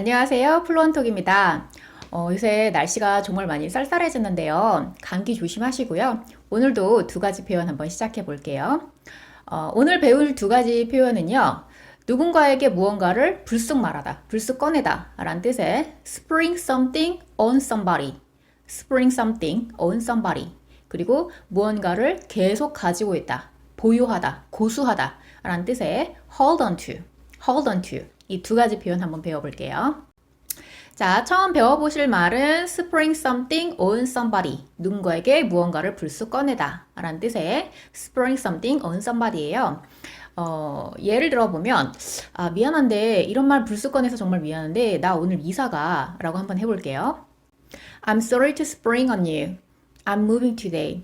안녕하세요. 플로원톡입니다. 어, 요새 날씨가 정말 많이 쌀쌀해졌는데요. 감기 조심하시고요. 오늘도 두 가지 표현 한번 시작해 볼게요. 어, 오늘 배울 두 가지 표현은요. 누군가에게 무언가를 불쑥 말하다, 불쑥 꺼내다 라는 뜻의 spring something on somebody, spring something on somebody 그리고 무언가를 계속 가지고 있다, 보유하다, 고수하다 라는 뜻의 hold on to, hold on to 이 두 가지 표현 한번 배워볼게요. 자, 처음 배워보실 말은 spring something on somebody. 누군가에게 무언가를 불쑥 꺼내다. 라는 뜻의 spring something on somebody예요. 어, 예를 들어보면, 아, 미안한데, 이런 말 불쑥 꺼내서 정말 미안한데, 나 오늘 이사가. 라고 한번 해볼게요. I'm sorry to spring on you. I'm moving today.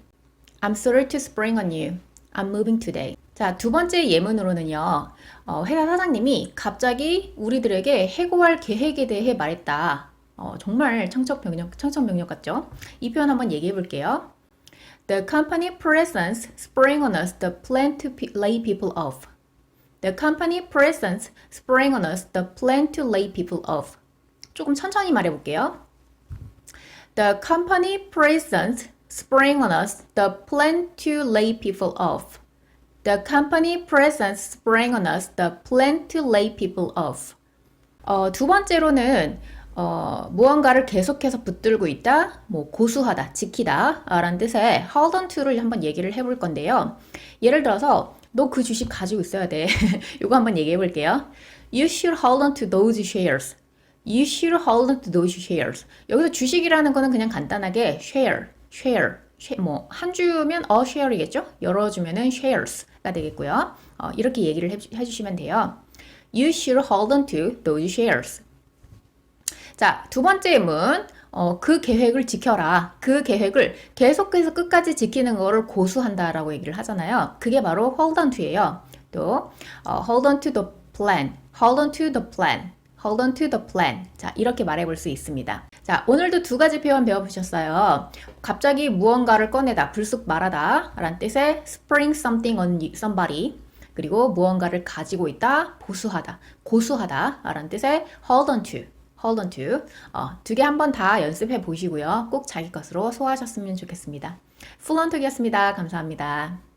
I'm sorry to spring on you. I'm moving today. 자, 두 번째 예문으로는요, 어, 회사 사장님이 갑자기 우리들에게 해고할 계획에 대해 말했다. 어, 정말 청천벽력, 청천벽력 같죠? 이 표현 한번 얘기해 볼게요. The company presents sprang on us the plan to lay people off. The company presents sprang on us the plan to lay people off. 조금 천천히 말해 볼게요. The company presents sprang on us the plan to lay people off. The company presence sprang on us the plan to lay people off. 어, 두 번째로는 어, 무언가를 계속해서 붙들고 있다, 뭐 고수하다, 지키다 라는 뜻의 hold on to를 한번 얘기를 해볼 건데요. 예를 들어서 너 그 주식 가지고 있어야 돼. 이거 한번 얘기해 볼게요. You should hold on to those shares. You should hold on to those shares. 여기서 주식이라는 거는 그냥 간단하게 share, share, 뭐 한 주면 a share이겠죠? 여러 주면은 shares 가 되겠고요. 어, 이렇게 얘기를 해, 해주시면 돼요. You should hold on to those shares. 자, 두 번째 문. 어, 그 계획을 지켜라. 그 계획을 계속해서 끝까지 지키는 거를 고수한다라고 얘기를 하잖아요. 그게 바로 hold on to예요. 또 어, hold on to the plan. hold on to the plan. Hold on to the plan. 자, 이렇게 말해 볼 수 있습니다. 자, 오늘도 두 가지 표현 배워보셨어요. 갑자기 무언가를 꺼내다, 불쑥 말하다 라는 뜻의 spring something on somebody. 그리고 무언가를 가지고 있다, 보수하다, 고수하다 라는 뜻의 hold on to. hold on to. 어, 두 개 한 번 다 연습해 보시고요. 꼭 자기 것으로 소화하셨으면 좋겠습니다. 플런톡이었습니다. 감사합니다.